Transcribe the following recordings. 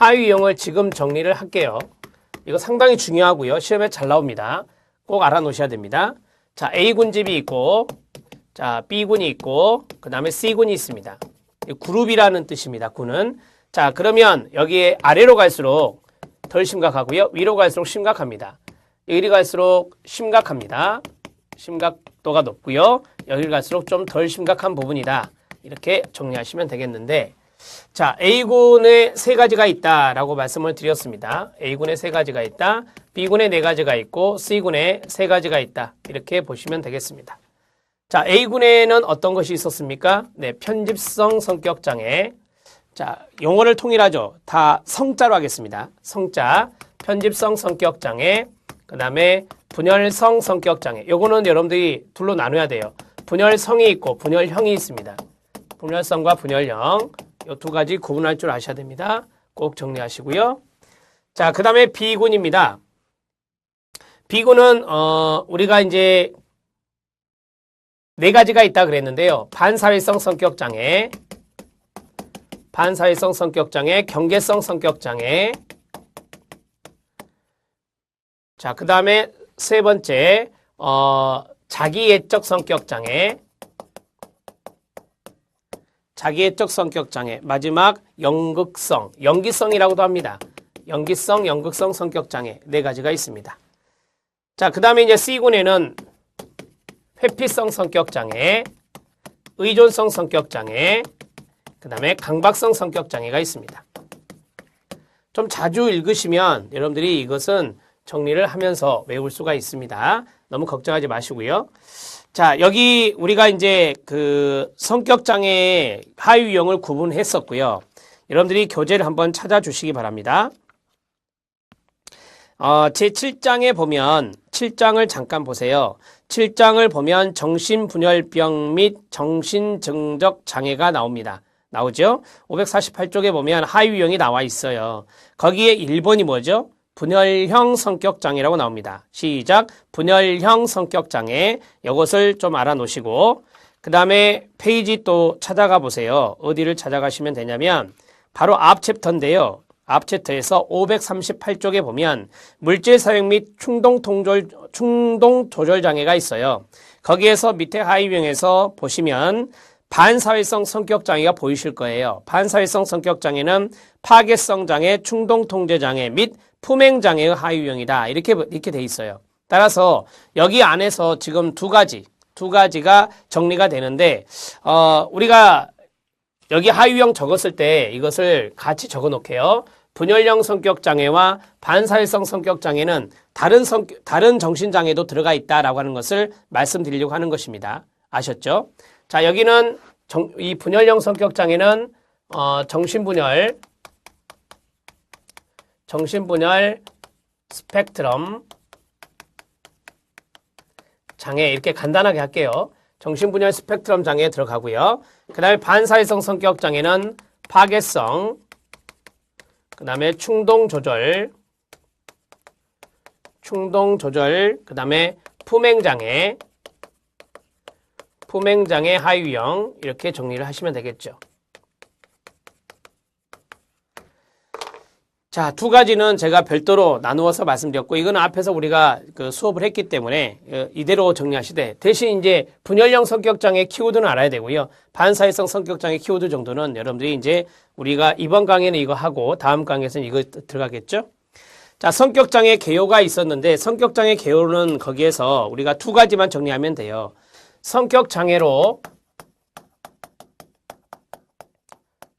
하위 유형을 지금 정리를 할게요. 이거 상당히 중요하고요. 시험에 잘 나옵니다. 꼭 알아놓으셔야 됩니다. 자, A군 집이 있고, 자, B군이 있고, 그 다음에 C군이 있습니다. 이 그룹이라는 뜻입니다. 군은. 자, 그러면 여기에 아래로 갈수록 덜 심각하고요. 위로 갈수록 심각합니다. 이리 갈수록 심각합니다. 심각도가 높고요. 여기 갈수록 좀 덜 심각한 부분이다. 이렇게 정리하시면 되겠는데 자, A군에 세 가지가 있다라고 말씀을 드렸습니다. A군에 세 가지가 있다. B군에 네 가지가 있고 C군에 세 가지가 있다. 이렇게 보시면 되겠습니다. 자, A군에는 어떤 것이 있었습니까? 네, 편집성 성격 장애. 자, 용어를 통일하죠. 다 성자로 하겠습니다. 성자, 편집성 성격 장애. 그다음에 분열성 성격 장애. 요거는 여러분들이 둘로 나눠야 돼요. 분열성이 있고 분열형이 있습니다. 분열성과 분열형. 이 두 가지 구분할 줄 아셔야 됩니다. 꼭 정리하시고요. 자, 그 다음에 B군입니다. B군은, 어, 우리가 이제 네 가지가 있다 그랬는데요. 반사회성 성격 장애, 반사회성 성격 장애, 경계성 성격 장애. 자, 그 다음에 세 번째, 어, 자기애적 성격 장애. 자기애적 성격 장애. 마지막 연극성, 연기성이라고도 합니다. 연기성, 연극성 성격 장애 네 가지가 있습니다. 자, 그 다음에 이제 C군에는 회피성 성격 장애, 의존성 성격 장애, 그 다음에 강박성 성격 장애가 있습니다. 좀 자주 읽으시면 여러분들이 이것은 정리를 하면서 외울 수가 있습니다. 너무 걱정하지 마시고요. 자, 여기 우리가 이제 그 성격 장애 하위 유형을 구분했었고요. 여러분들이 교재를 한번 찾아주시기 바랍니다. 어, 제 7장에 보면 7장을 잠깐 보세요. 7장을 보면 정신분열병 및 정신증적 장애가 나옵니다. 나오죠? 548쪽에 보면 하위 유형이 나와 있어요. 거기에 1번이 뭐죠? 분열형 성격 장애라고 나옵니다. 시작. 분열형 성격 장애. 이것을 좀 알아놓으시고 그 다음에 페이지 또 찾아가 보세요. 어디를 찾아가시면 되냐면 바로 앞 챕터인데요. 앞 챕터에서 538쪽에 보면 물질 사용 및 충동 통절 충동 조절 장애가 있어요. 거기에서 밑에 하위병에서 보시면 반사회성 성격 장애가 보이실 거예요. 반사회성 성격 장애는 파괴성 장애, 충동 통제 장애 및 품행 장애의 하위형이다. 이렇게 이렇게 돼 있어요. 따라서 여기 안에서 지금 두 가지 두 가지가 정리가 되는데 어 우리가 여기 하위형 적었을 때 이것을 같이 적어 놓게요. 분열형 성격 장애와 반사회성 성격 장애는 다른 성 다른 정신 장애도 들어가 있다라고 하는 것을 말씀드리려고 하는 것입니다. 아셨죠? 자, 여기는 정, 이 분열형 성격 장애는 어, 정신분열 정신분열 스펙트럼 장애 이렇게 간단하게 할게요. 정신분열 스펙트럼 장애에 들어가고요. 그 다음에 반사회성 성격 장애는 파괴성, 그 다음에 충동 조절, 충동 조절, 그 다음에 품행 장애, 품행 장애 하위형 이렇게 정리를 하시면 되겠죠. 자, 두 가지는 제가 별도로 나누어서 말씀드렸고, 이거는 앞에서 우리가 그 수업을 했기 때문에 어, 이대로 정리하시되, 대신 이제 분열형 성격장애 키워드는 알아야 되고요. 반사회성 성격장애 키워드 정도는 여러분들이 이제 우리가 이번 강의는 이거 하고, 다음 강의에서는 이거 들어가겠죠? 자, 성격장애 개요가 있었는데, 성격장애 개요는 거기에서 우리가 두 가지만 정리하면 돼요. 성격 장애로,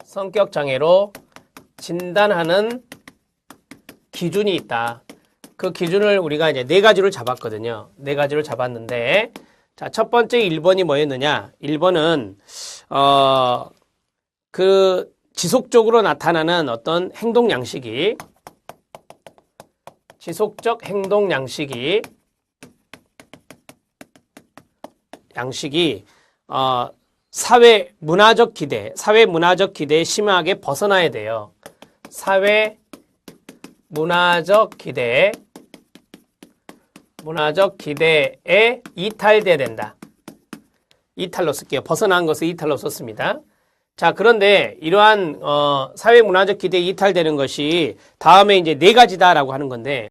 성격 장애로 진단하는 기준이 있다. 그 기준을 우리가 이제 네 가지로 잡았거든요. 네 가지로 잡았는데, 자, 첫 번째 1번이 뭐였느냐? 1번은, 어, 그 지속적으로 나타나는 어떤 행동 양식이, 지속적 행동 양식이, 양식이, 어, 사회 문화적 기대, 사회 문화적 기대에 심하게 벗어나야 돼요. 사회 문화적 기대, 문화적 기대에 이탈돼야 된다. 이탈로 쓸게요. 벗어난 것을 이탈로 썼습니다. 자, 그런데 이러한 어, 사회 문화적 기대에 이탈되는 것이 다음에 이제 네 가지다라고 하는 건데